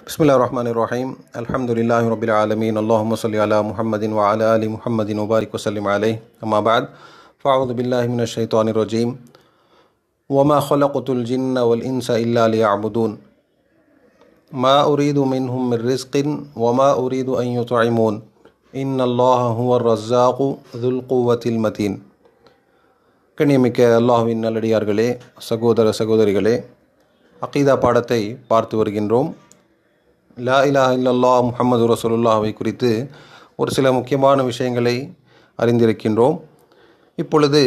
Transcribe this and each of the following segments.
بسم الله الرحمن الرحيم الحمد لله رب العالمين اللهم صل على محمد وعلى آل محمد وبارك وسلم عليه أما بعد فأعوذ بالله من الشيطان الرجيم وما خلقت الجن والإنس إلا ليعبدون ما أريد منهم من رزق وما أريد أن يطعمون إن الله هو الرزاق ذو القوة المتين கண்ணியமிக்க அல்லாஹுவின் நல்லடியார்களே சகோதர சகோதரிகளே அகீதா பாடத்தை பார்த்து வருகின்றோம். லா இலா இல்லல்லா முஹம்மது ரசூலுல்லாவை குறித்து ஒரு சில முக்கியமான விஷயங்களை அறிந்திருக்கின்றோம். இப்பொழுது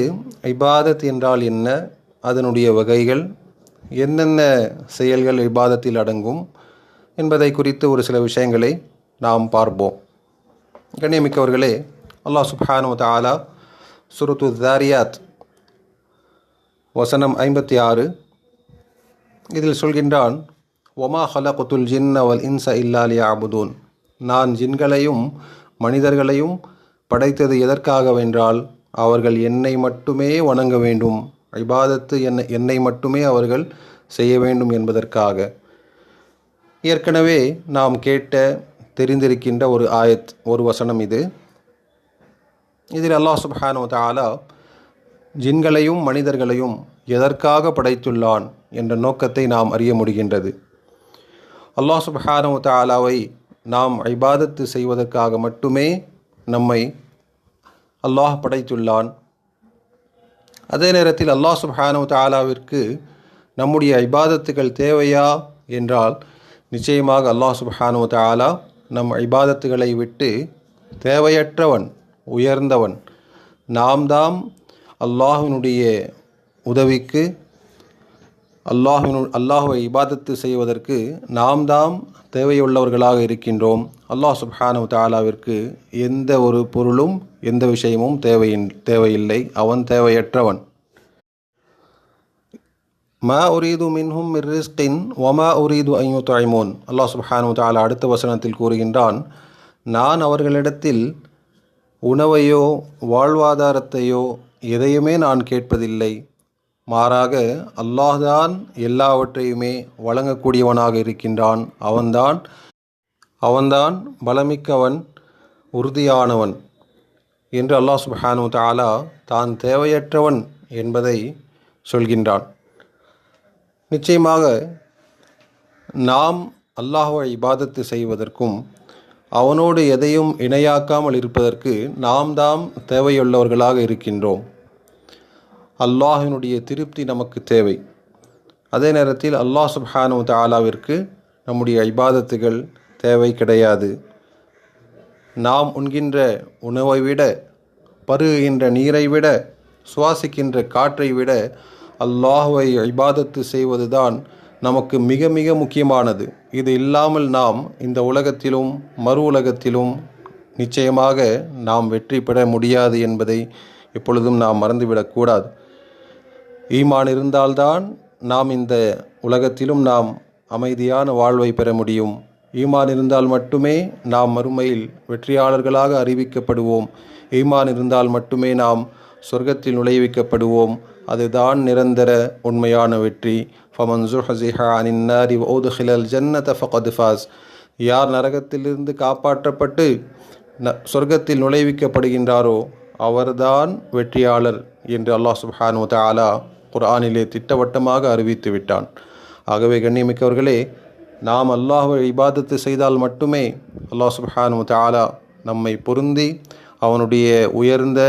இபாதத் என்றால் என்ன? அதனுடைய வகைகள் என்னென்ன செயல்கள் இபாதத்தில் அடங்கும் என்பதை குறித்து ஒரு சில விஷயங்களை நாம் பார்ப்போம். கண்ணியமிக்கவர்களே அல்லாஹ் சுப்ஹானு தாலா சுருத்து தாரியாத் வசனம் ஐம்பத்தி ஆறு இதில் சொல்கின்றான் ஒமா ஹலகுத்துல் ஜின் அவல் இன்ச இல்லாலியா அபுதூன் நான் ஜின்களையும் மனிதர்களையும் படைத்தது எதற்காகவென்றால் அவர்கள் என்னை மட்டுமே வணங்க வேண்டும். ஐபாதத்து என்னை என்னை மட்டுமே அவர்கள் செய்ய வேண்டும் என்பதற்காக. ஏற்கனவே நாம் கேட்ட தெரிந்திருக்கின்ற ஒரு ஆயத் ஒரு வசனம் இது. இதில் அல்லாஹ் சுப்ஹானு தாலா ஜின்களையும் மனிதர்களையும் எதற்காக படைத்துள்ளான் என்ற நோக்கத்தை நாம் அறிய முடிகின்றது. அல்லாஹ் சுபஹானு தாலாவை நாம் ஐபாதத்து செய்வதற்காக மட்டுமே நம்மை அல்லாஹ் படைத்துள்ளான். அதே நேரத்தில் அல்லாஹ் சுபஹானு தாலாவிற்கு நம்முடைய ஐபாதத்துகள் தேவையா என்றால் நிச்சயமாக அல்லாஹ் சுபஹானு தாலா நம் ஐபாதத்துகளை விட்டு தேவையற்றவன் உயர்ந்தவன் நாம் தாம் அல்லாஹினுடைய உதவிக்கு அல்லாஹினு அல்லாஹுவை இபாதத்து செய்வதற்கு நாம் தாம் தேவையுள்ளவர்களாக இருக்கின்றோம். அல்லாஹ் சுப்ஹானு தாலாவிற்கு எந்த ஒரு பொருளும் எந்த விஷயமும் தேவையின் தேவையில்லை. அவன் தேவையற்றவன். மா உரீது மின்ஹும் மிர்ரிஸ்கின் ஒமா உரீது ஐயோ தாய்மோன் அல்லாஹ் சுப்ஹானு தாலா அடுத்த வசனத்தில் கூறுகின்றான் நான் அவர்களிடத்தில் உணவையோ வாழ்வாதாரத்தையோ எதையுமே நான் கேட்பதில்லை. மாறாக அல்லாஹ்தான் எல்லாவற்றையுமே வழங்கக்கூடியவனாக இருக்கின்றான். அவன்தான் அவன்தான் பலமிக்கவன் உறுதியானவன் என்று அல்லாஹ் சுபஹானு தாலா தான் தேவையற்றவன் என்பதை சொல்கின்றான். நிச்சயமாக நாம் அல்லாஹுவை இபாதத்து செய்வதற்கும் அவனோடு எதையும் இணையாக்காமல் இருப்பதற்கு நாம் தாம் தேவையுள்ளவர்களாக இருக்கின்றோம். அல்லாஹினுடைய திருப்தி நமக்கு தேவை. அதே நேரத்தில் அல்லாஹ் சுப்ஹானு தாலாவிற்கு நம்முடைய ஐபாதத்துகள் தேவை கிடையாது. நாம் உண்கின்ற உணவை விட பருகுகின்ற நீரை விட சுவாசிக்கின்ற காற்றை விட அல்லாஹுவை ஐபாதத்து செய்வதுதான் நமக்கு மிக மிக முக்கியமானது. இது இல்லாமல் நாம் இந்த உலகத்திலும் மறு உலகத்திலும் நிச்சயமாக நாம் வெற்றி பெற முடியாது என்பதை எப்பொழுதும் நாம் மறந்துவிடக்கூடாது. ஈமான் இருந்தால்தான் நாம் இந்த உலகத்திலும் நாம் அமைதியான வாழ்வை பெற முடியும். ஈமான் இருந்தால் மட்டுமே நாம் மறுமையில் வெற்றியாளர்களாக அறிவிக்கப்படுவோம். ஈமான் இருந்தால் மட்டுமே நாம் சொர்க்கத்தில் நுழைவிக்கப்படுவோம். அதுதான் நிரந்தர உண்மையான வெற்றி. ஃபமன் ஜுஹசிஹா அனின்னாரி ஓது ஹிலல் ஜன்னத ஃபகதுஃபாஸ் யார் நரகத்திலிருந்து காப்பாற்றப்பட்டு ந சொர்க்கத்தில் நுழைவிக்கப்படுகின்றாரோ அவர்தான் வெற்றியாளர் என்று அல்லாஹ் சுப்ஹானு தாலா குர்ஆனிலே திட்டவட்டமாக அறிவித்து விட்டான். ஆகவே கண்ணியமிக்கவர்களே நாம் அல்லாஹை இபாதத்து செய்தால் மட்டுமே அல்லாஹ் சுப்ஹானு தாலா நம்மை பொருந்தி அவனுடைய உயர்ந்த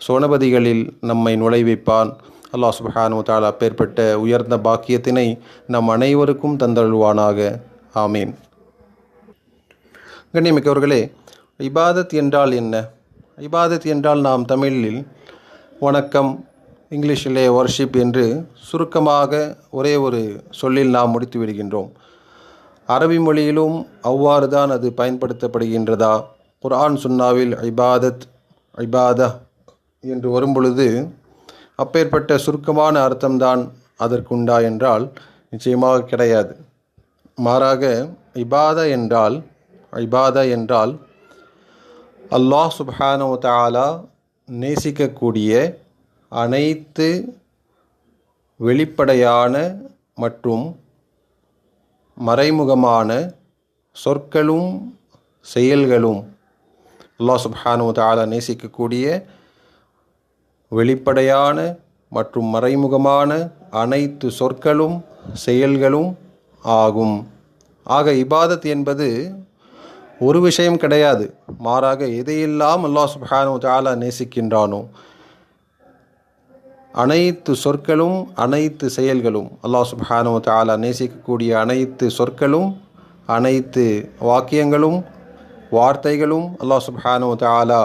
சோனபதிகளில் நம்மை நுழைவிப்பான். அல்லாஹ் சுப்ஹானு தாலா பேர்பட்ட உயர்ந்த பாக்கியத்தினை நம் அனைவருக்கும் தந்தழுவானாக ஆமீன். கண்ணியமிக்கவர்களே இபாதத் என்றால் என்ன? இபாதத் என்றால் நாம் தமிழில் வணக்கம் இங்கிலீஷிலே வர்ஷிப் என்று சுருக்கமாக ஒரே ஒரு சொல்லில் நாம் முடித்து விடுகின்றோம். அரபி மொழியிலும் அவ்வாறு தான் அது பயன்படுத்தப்படுகின்றதா? குர்ஆன் சுன்னாவில் ஐபாதத் ஐபாதா என்று வரும்பொழுது அப்பேற்பட்ட சுருக்கமான அர்த்தம்தான் அதற்குண்டா என்றால் நிச்சயமாக கிடையாது. மாறாக இபாதா என்றால் ஐபாதா என்றால் அல்லாஹ் சுப்ஹானு தாலா நேசிக்கக்கூடிய அனைத்து வெளிப்படையான மற்றும் மறைமுகமான சொற்களும் செயல்களும் அல்லாஹ் சுப்ஹானு தாலா நேசிக்கக்கூடிய வெளிப்படையான மற்றும் மறைமுகமான அனைத்து சொற்களும் செயல்களும் ஆகும். ஆக இபாதத் என்பது ஒரு விஷயம் கிடையாது. மாறாக எதையெல்லாம் அல்லாஹ் சுப்ஹானு தாலா நேசிக்கின்றானோ அனைத்து சொற்களும் அனைத்து செயல்களும் அல்லாஹ் சுப்ஹானு தாலா நேசிக்கக்கூடிய அனைத்து சொற்களும் அனைத்து வாக்கியங்களும் வார்த்தைகளும் அல்லாஹ் சுப்ஹானு தாலா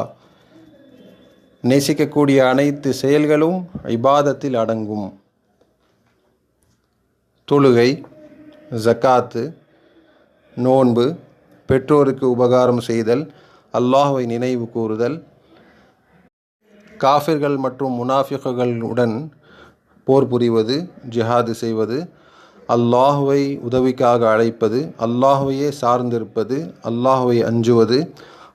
நேசிக்கக்கூடிய அனைத்து செயல்களும் இபாதத்தில் அடங்கும். தொழுகை ஜக்காத்து நோன்பு பெற்றோருக்கு உபகாரம் செய்தல் அல்லாஹுவை நினைவு கூறுதல் காஃபிர்கள் மற்றும் முனாஃபிகளுடன் போர் புரிவது ஜிஹாது செய்வது அல்லாஹுவை உதவிக்காக அழைப்பது அல்லாஹுவையே சார்ந்திருப்பது அல்லாஹுவை அஞ்சுவது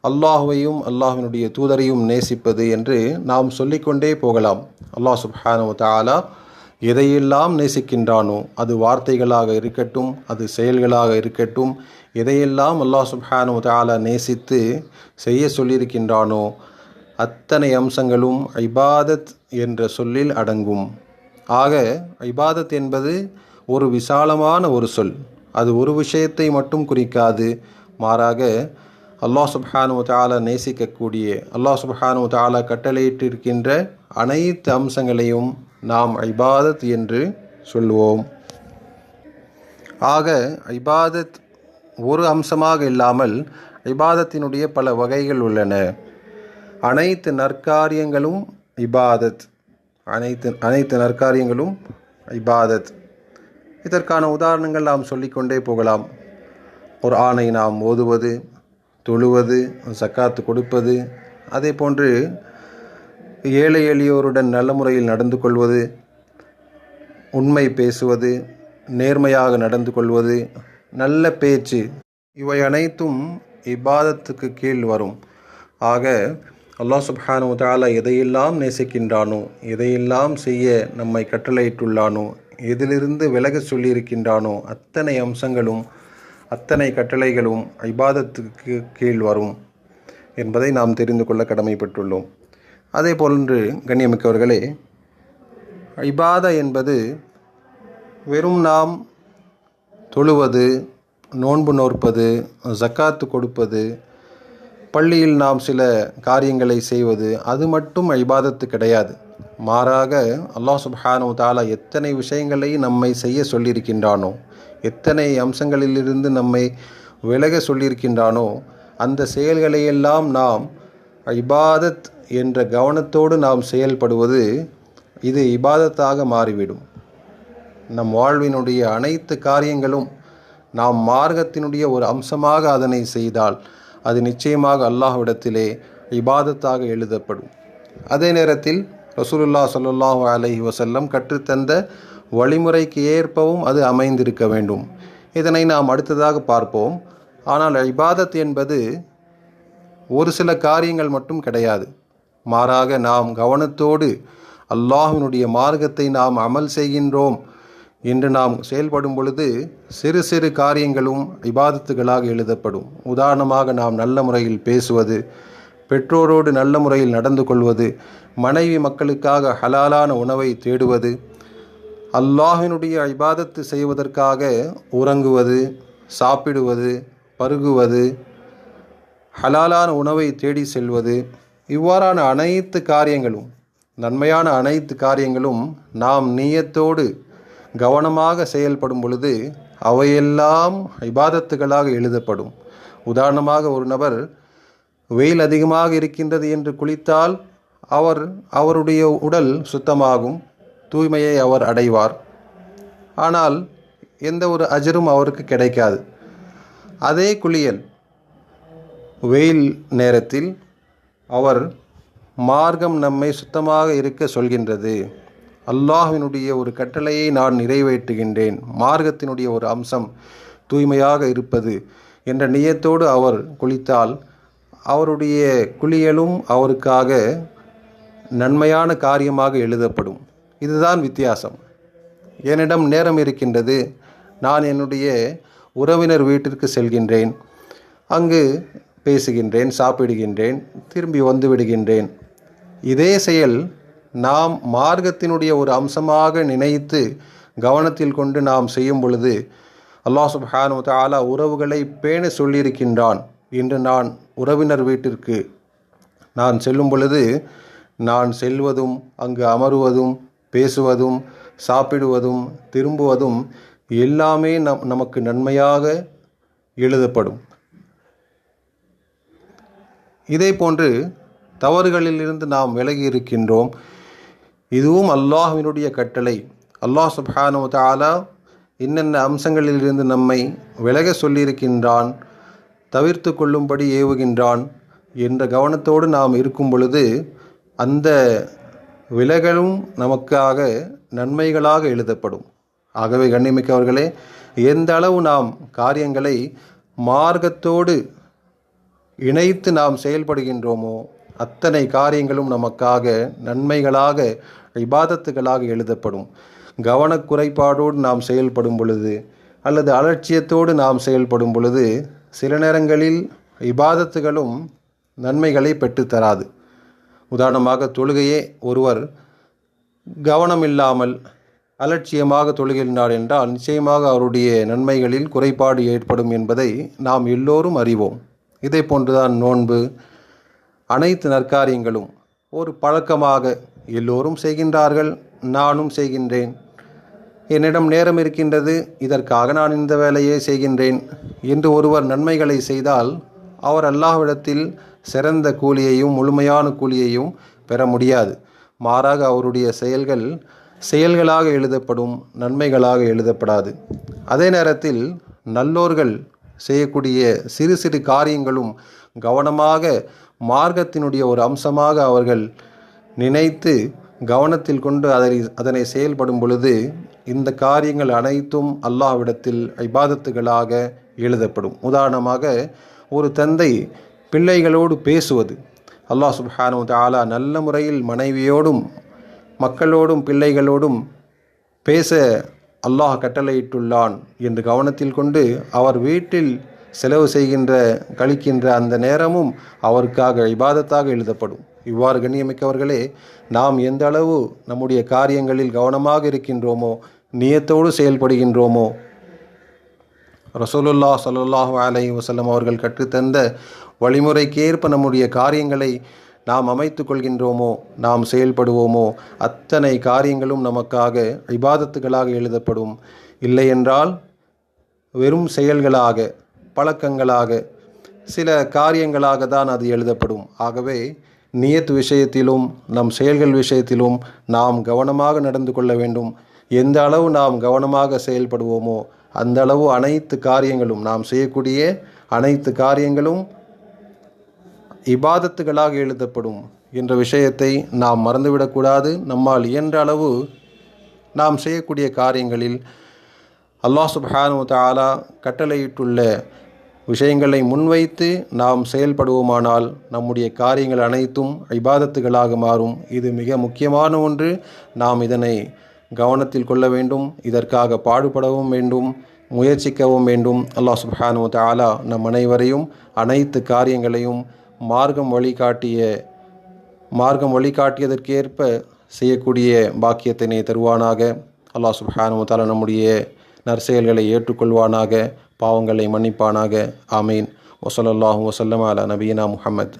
அல்லாஹுவையும் அல்லாஹினுடைய தூதரையும் நேசிப்பது என்று நாம் சொல்லிக்கொண்டே போகலாம். அல்லாஹ் சுப்ஹானு தாலா எதையெல்லாம் நேசிக்கின்றானோ அது வார்த்தைகளாக இருக்கட்டும் அது செயல்களாக இருக்கட்டும் எதையெல்லாம் அல்லாஹ் சுப்ஹானு தாலா நேசித்து செய்ய சொல்லியிருக்கின்றானோ அத்தனை அம்சங்களும் ஐபாதத் என்ற சொல்லில் அடங்கும். ஆக ஐபாதத் என்பது ஒரு விசாலமான ஒரு சொல். அது ஒரு விஷயத்தை மட்டும் குறிக்காது. மாறாக அல்லாஹ் சுப்ஹானு தாலா நேசிக்கக்கூடிய அல்லாஹ் சுப்ஹானு தாலா கட்டளையிட்டிருக்கின்ற அனைத்து அம்சங்களையும் நாம் ஐபாதத் என்று சொல்லுவோம். ஆக ஐபாதத் ஒரு அம்சமாக இல்லாமல் ஐபாதத்தினுடைய பல வகைகள் உள்ளன. அனைத்து நற்காரியங்களும் இபாதத். அனைத்து அனைத்து நற்காரியங்களும் இபாதத். இதற்கான உதாரணங்கள் நாம் சொல்லிக்கொண்டே போகலாம். ஒரு ஆணை நாம் ஓதுவது தொழுவது சக்காத்து கொடுப்பது அதே போன்று ஏழை எளியோருடன் நல்ல முறையில் நடந்து கொள்வது உண்மை பேசுவது நேர்மையாக நடந்து கொள்வது நல்ல பேச்சு இவை அனைத்தும் இபாதத்துக்கு கீழ் வரும். ஆக அல்லாஹ் சுப்ஹானு தாலா எதையெல்லாம் நேசிக்கின்றானோ எதையெல்லாம் செய்ய நம்மை கட்டளையிட்டுள்ளானோ எதிலிருந்து விலக சொல்லியிருக்கின்றானோ அத்தனை அம்சங்களும் அத்தனை கட்டளைகளும் ஐபாதத்துக்கு கீழ் வரும் என்பதை நாம் தெரிந்து கொள்ள கடமைப்பட்டுள்ளோம். அதே போன்று கண்ணியமிக்கவர்களே ஐபாதா என்பது வெறும் நாம் தொழுவது நோன்பு நோற்பது ஜக்காத்து கொடுப்பது பள்ளியில் நாம் சில காரியங்களை செய்வது அது மட்டும் ஐபாதத்து கிடையாது. மாறாக அல்லாஹ் சுப்ஹானு தாலா எத்தனை விஷயங்களை நம்மை செய்ய சொல்லியிருக்கின்றானோ எத்தனை அம்சங்களிலிருந்து நம்மை விலக சொல்லியிருக்கின்றானோ அந்த செயல்களையெல்லாம் நாம் இபாதத் என்ற கவனத்தோடு நாம் செயல்படுவது இது இபாதத்தாக மாறிவிடும். நம் வாழ்வினுடைய அனைத்து காரியங்களும் நாம் மார்க்கத்தினுடைய ஒரு அம்சமாக அதனை செய்தால் அது நிச்சயமாக அல்லாஹ்விடத்திலே இபாதத்தாக எழுதப்படும். அதே நேரத்தில் ரசூலுல்லா சல்லாஹூ அலஹி வசல்லம் கற்றுத்தந்த வழிமுறைக்கு ஏற்பவும் அது அமைந்திருக்க வேண்டும். இதனை நாம் அடுத்ததாக பார்ப்போம். ஆனால் இபாதத் என்பது ஒரு சில காரியங்கள் மட்டும் கிடையாது. மாறாக நாம் கவனத்தோடு அல்லாஹினுடைய மார்க்கத்தை நாம் அமல் செய்கின்றோம். என்று நாம் செயல்படும் பொழுது சிறு சிறு காரியங்களும் இபாதத்துகளாக எழுதப்படும். உதாரணமாக நாம் நல்ல முறையில் பேசுவது பெற்றோரோடு நல்ல முறையில் நடந்து கொள்வது மனைவி மக்களுக்காக ஹலாலான உணவை தேடுவது அல்லாஹினுடைய இபாதத்து செய்வதற்காக உறங்குவது சாப்பிடுவது பருகுவது ஹலாலான உணவை தேடி செல்வது இவ்வாறான அனைத்து காரியங்களும் நன்மையான அனைத்து காரியங்களும் நாம் நீயத்தோடு கவனமாக செயல்படும் பொழுது அவையெல்லாம் இபாதத்துகளாக எழுதப்படும். உதாரணமாக ஒரு நபர் வெயில் அதிகமாக இருக்கின்றது என்று குளித்தால் அவர் அவருடைய உடல் சுத்தமாகும் தூய்மையை அவர் அடைவார். ஆனால் எந்த ஒரு அஜரும் அவருக்கு கிடைக்காது. அதே குளியல் வெயில் நேரத்தில் அவர் மார்க்கம் நம்மை சுத்தமாக இருக்க சொல்கின்றது. அல்லாஹினுடைய ஒரு கட்டளையை நான் நிறைவேற்றுகின்றேன். மார்க்கத்தினுடைய ஒரு அம்சம் தூய்மையாக இருப்பது என்ற நியத்தோடு அவர் குளித்தால் அவருடைய குளியலும் அவருக்காக நன்மையான காரியமாக எழுதப்படும். இதுதான் வித்தியாசம். என்னிடம் நேரம் இருக்கின்றது. நான் என்னுடைய உறவினர் வீட்டிற்கு செல்கின்றேன். அங்கு பேசுகின்றேன் சாப்பிடுகின்றேன் திரும்பி வந்து விடுகின்றேன். இதே செயல் நாம் மார்க்கத்தினுடைய ஒரு அம்சமாக நினைத்து கவனத்தில் கொண்டு நாம் செய்யும் பொழுது அல்லாஹ் சுப்ஹானு தாலா உறவுகளை பேண சொல்லியிருக்கின்றான் இன்று நான் உறவினர் வீட்டிற்கு நான் செல்லும் பொழுது நான் செல்வதும் அங்கு அமருவதும் பேசுவதும் சாப்பிடுவதும் திரும்புவதும் எல்லாமே நம் நமக்கு நன்மையாக எழுதப்படும். இதே போன்று தவறுகளிலிருந்து நாம் விலகி இருக்கின்றோம். இதுவும் அல்லாஹ்வினுடைய கட்டளை. அல்லாஹ் சுப்ஹானு தாலா என்னென்ன அம்சங்களிலிருந்து நம்மை விலக சொல்லியிருக்கின்றான் தவிர்த்து கொள்ளும்படி ஏவுகின்றான் என்ற கவனத்தோடு நாம் இருக்கும் பொழுது அந்த விலகலும் நமக்காக நன்மைகளாக எழுதப்படும். ஆகவே கண்ணிமிக்கவர்களே எந்த அளவு நாம் காரியங்களை மார்க்கத்தோடு இணைத்து நாம் செயல்படுகின்றோமோ அத்தனை காரியங்களும் நமக்காக நன்மைகளாக இபாதத்துகளாக எழுதப்படும். கவனக்குறைபாடோடு நாம் செயல்படும் பொழுது அல்லது அலட்சியத்தோடு நாம் செயல்படும் பொழுது சில நேரங்களில் இபாதத்துகளும் நன்மைகளை பெற்றுத்தராது உதாரணமாக தொழுகையே ஒருவர் கவனம் இல்லாமல் அலட்சியமாக தொழுகின்றார் என்றால் நிச்சயமாக அவருடைய நன்மைகளில் குறைபாடு ஏற்படும் என்பதை நாம் எல்லோரும் அறிவோம். இதே போன்றுதான் நோன்பு அனைத்து நற்காரியங்களும் ஒரு பழக்கமாக எல்லோரும் செய்கின்றார்கள் நானும் செய்கின்றேன். என்னிடம் நேரம் இருக்கின்றது இதற்காக நான் இந்த வேலையை செய்கின்றேன் என்று ஒருவர் நன்மைகளை செய்தால் அவர் அல்லாஹ்விடத்தில் சிறந்த கூலியையும் முழுமையான கூலியையும் பெற முடியாது. மாறாக அவருடைய செயல்கள் செயல்களாக எழுதப்படும் நன்மைகளாக எழுதப்படாது. அதே நேரத்தில் நல்லோர்கள் செய்யக்கூடிய சிறு சிறு காரியங்களும் கவனமாக மார்க்கத்தினுடைய ஒரு அம்சமாக அவர்கள் நினைத்து கவனத்தில் கொண்டு அதை அதனை செயல்படும் பொழுது இந்த காரியங்கள் அனைத்தும் அல்லாஹ்விடத்தில் ஐபாதத்துகளாக எழுதப்படும். உதாரணமாக ஒரு தந்தை பிள்ளைகளோடு பேசுவது. அல்லாஹ் சுப்ஹானு தாலா நல்ல முறையில் மனைவியோடும் மக்களோடும் பிள்ளைகளோடும் பேச அல்லாஹ் கட்டளையிட்டுள்ளான் என்று கவனத்தில் கொண்டு அவர் வீட்டில் செலவு செய்கின்ற கழிக்கின்ற அந்த நேரமும் அவருக்காக இபாதத்தாக எழுதப்படும். இவ்வாறு கண்ணியமிக்கவர்களே நாம் எந்த அளவு நம்முடைய காரியங்களில் கவனமாக இருக்கின்றோமோ நியத்தோடு செயல்படுகின்றோமோ ரசூலுல்லா ஸல்லல்லாஹு அலைஹி வசல்லம் அவர்கள் கற்றுத்தந்த வழிமுறைக்கேற்ப நம்முடைய காரியங்களை நாம் அமைத்து கொள்கின்றோமோ நாம் செயல்படுவோமோ அத்தனை காரியங்களும் நமக்காக இபாதத்துகளாக எழுதப்படும். இல்லையென்றால் வெறும் செயல்களாக பழக்கங்களாக சில காரியங்களாக தான் அது எழுதப்படும். ஆகவே நியத் விஷயத்திலும் நம் செயல்கள் விஷயத்திலும் நாம் கவனமாக நடந்து கொள்ள வேண்டும். எந்த அளவு நாம் கவனமாக செயல்படுவோமோ அந்த அளவு அனைத்து காரியங்களும் நாம் செய்யக்கூடிய அனைத்து காரியங்களும் இபாதத்துகளாக எழுதப்படும் என்ற விஷயத்தை நாம் மறந்துவிடக்கூடாது. நம்மால் இயன்ற அளவு நாம் செய்யக்கூடிய காரியங்களில் அல்லாஹ் சுப்ஹானு தாலா கட்டளையிட்டுள்ள விஷயங்களை முன்வைத்து நாம் செயல்படுவோமானால் நம்முடைய காரியங்கள் அனைத்தும் இபாதத்துகளாக மாறும். இது மிக முக்கியமான ஒன்று. நாம் இதனை கவனத்தில் கொள்ள வேண்டும். இதற்காக பாடுபடவும் வேண்டும். முயற்சிக்கவும் வேண்டும். அல்லாஹ் சுப்ஹானு தாலா நம் அனைவரையும் அனைத்து காரியங்களையும் மார்க்கம் வழிகாட்டிய மார்க்கம் வழிகாட்டியதற்கேற்ப செய்யக்கூடிய பாக்கியத்தினை தருவானாக. அல்லாஹ் சுப்ஹானு தாலா நம்முடைய நற்செயல்களை ஏற்றுக்கொள்வானாக பாவங்களை மன்னிப்பானாக. ஆமீன். வசலல்லாஹு வசல்லம் அலா நபீனா முஹம்மத்.